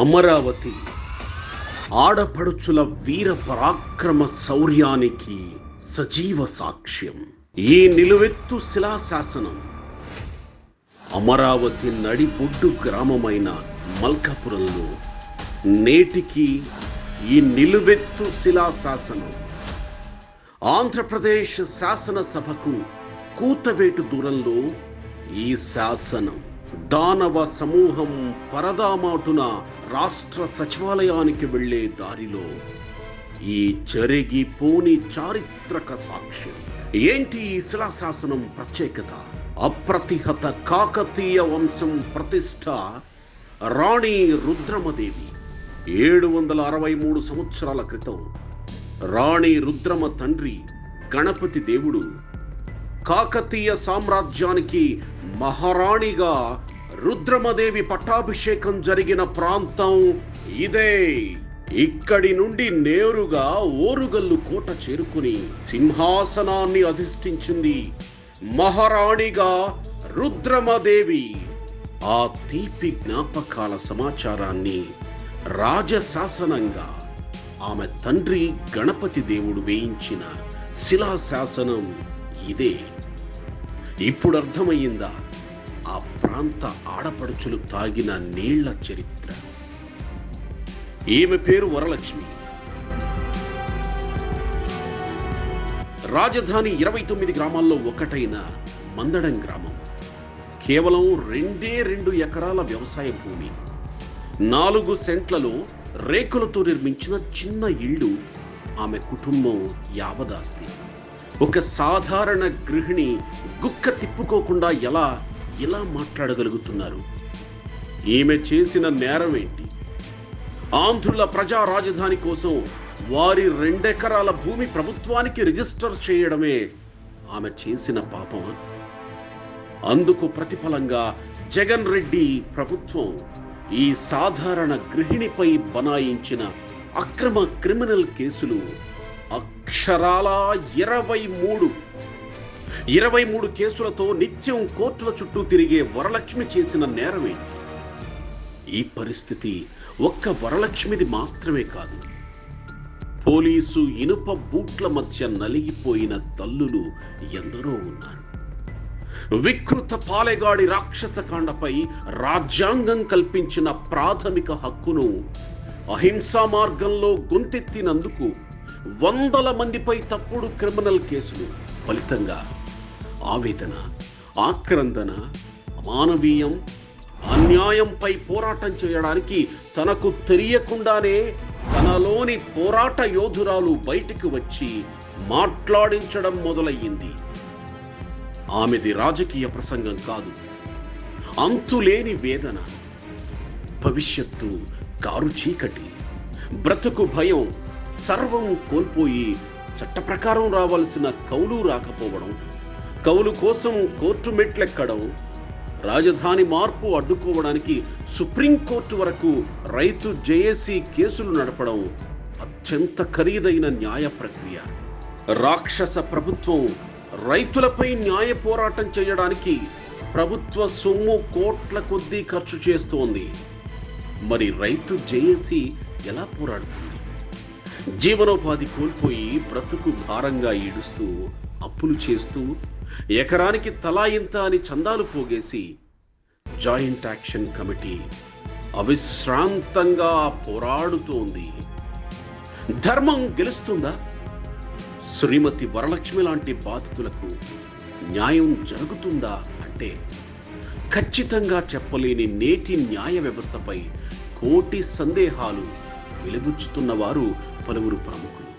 అమరావతి ఆడపడుచుల వీర పరాక్రమ శౌర్యానికి సజీవ సాక్ష్యం. ఈ నిలువెత్తు శిలాశాసనం అమరావతి నడిబొడ్డు గ్రామమైన మల్కాపురంలో నేటికి ఈ నిలువెత్తు శిలాశాసనం ఆంధ్రప్రదేశ్ శాసనసభకు కూతవేటు దూరంలో ఈ శాసనం. దానవ సమూహం పరదామాటున రాష్ట్ర సచివాలయానికి వెళ్ళే దారిలో ఈ చెరిగిపోని చారిత్రక సాక్ష్యం. ఏంటి ఈ శిలాశాసనం ప్రత్యేకత? అప్రతిహత కాకతీయ వంశం ప్రతిష్ట రాణి రుద్రమదేవి. ఏడు వందల అరవై మూడు సంవత్సరాల క్రితం రాణి రుద్రమ తండ్రి గణపతి దేవుడు కాకతీయ సామ్రాజ్యానికి మహారాణిగా రుద్రమదేవి పట్టాభిషేకం జరిగిన ప్రాంతం ఇదే. ఇక్కడి నుండి నేరుగా ఓరుగల్లు కోట చేరుకుని సింహాసనాన్ని అధిష్ఠించింది మహారాణిగా రుద్రమదేవి. ఆ తీపి జ్ఞాపకాల సమాచారాన్ని రాజశాసనంగా ఆమె తండ్రి గణపతి దేవుడు వేయించిన శిలాశాసనం ఇదే. ఇప్పుడు అర్థమయ్యిందా ఆ ప్రాంత ఆడపడుచులు తాగిన నీళ్ళ చరిత్ర. ఈమె పేరు వరలక్ష్మి. రాజధాని ఇరవై తొమ్మిది గ్రామాల్లో ఒకటైన మందడం గ్రామం. కేవలం రెండే రెండు ఎకరాల వ్యవసాయ భూమి. నాలుగు సెంట్లలో రేకులతో నిర్మించిన చిన్న ఇల్లు ఆమె కుటుంబం యావదాస్తి. ఒక సాధారణ గృహిణి గుక్క తిప్పుకోకుండా ఎలా ఇలా మాట్లాడగలుగుతున్నారు? ఈమె చేసిన నేరం ఏంటి ఆంధ్రుల ప్రజా రాజధాని కోసం వారి రెండెకరాల భూమి ప్రభుత్వానికి రిజిస్టర్ చేయడమే ఆమె చేసిన పాపమా? అందుకు ప్రతిఫలంగా జగన్ రెడ్డి ప్రభుత్వం ఈ సాధారణ గృహిణిపై బనాయించిన అక్రమ క్రిమినల్ కేసులు అక్షరాల ఇరవై మూడు. ఇరవై మూడు కేసులతో నిత్యం కోర్టుల చుట్టూ తిరిగే వరలక్ష్మి చేసిన నేరం ఏంటి ఈ పరిస్థితి ఒక్క వరలక్ష్మిది మాత్రమే కాదు. పోలీసు ఇనుప బూట్ల మధ్య నలిగిపోయిన తల్లులు ఎందరో ఉన్నారు. వికృత పాలెగాడి రాక్షస కాండపై రాజ్యాంగం కల్పించిన ప్రాథమిక హక్కును అహింసా మార్గంలో గొంతెత్తినందుకు వందల మందిపై తప్పుడు క్రిమినల్ కేసులు ఫలితంగా ఆవేదన ఆక్రందన అమానవీయం అన్యాయంపై పోరాటం చేయడానికి తనకు తెలియకుండానే తనలోని పోరాట యోధురాలు బయటికి వచ్చి మాట్లాడించడం మొదలయ్యింది. ఆమెది రాజకీయ ప్రసంగం కాదు. అంతులేని వేదన భవిష్యత్తు కారు చీకటి బ్రతుకు భయం సర్వం కోల్పోయి చట్ట ప్రకారం రావాల్సిన కౌలు రాకపోవడం కౌలు కోసం కోర్టు మెట్లెక్కడం రాజధాని మార్పు అడ్డుకోవడానికి సుప్రీంకోర్టు వరకు రైతు జేఏసీ కేసులు నడపడం అత్యంత ఖరీదైన న్యాయ ప్రక్రియ. రాక్షస ప్రభుత్వం రైతులపై న్యాయ పోరాటం చేయడానికి ప్రభుత్వ సొమ్ము కోట్ల కొద్దీ ఖర్చు చేస్తోంది. మరి రైతు జేఏసీ ఎలా పోరాడుతుంది? జీవనోపాధి కోల్పోయి బ్రతుకు భారంగా ఈడుస్తూ అప్పులు చేస్తూ ఎకరానికి తలా ఇంత అని చందాలు పోగేసి జాయింట్ యాక్షన్ కమిటీ అవిశ్రాంతంగా పోరాడుతోంది. ధర్మం గెలుస్తుందా? శ్రీమతి వరలక్ష్మి లాంటి బాధితులకు న్యాయం జరుగుతుందా అంటే ఖచ్చితంగా చెప్పలేని నేటి న్యాయ వ్యవస్థపై కోటి సందేహాలు వెలుగుచ్చుతున్న వారు పలువురు ప్రముఖులు.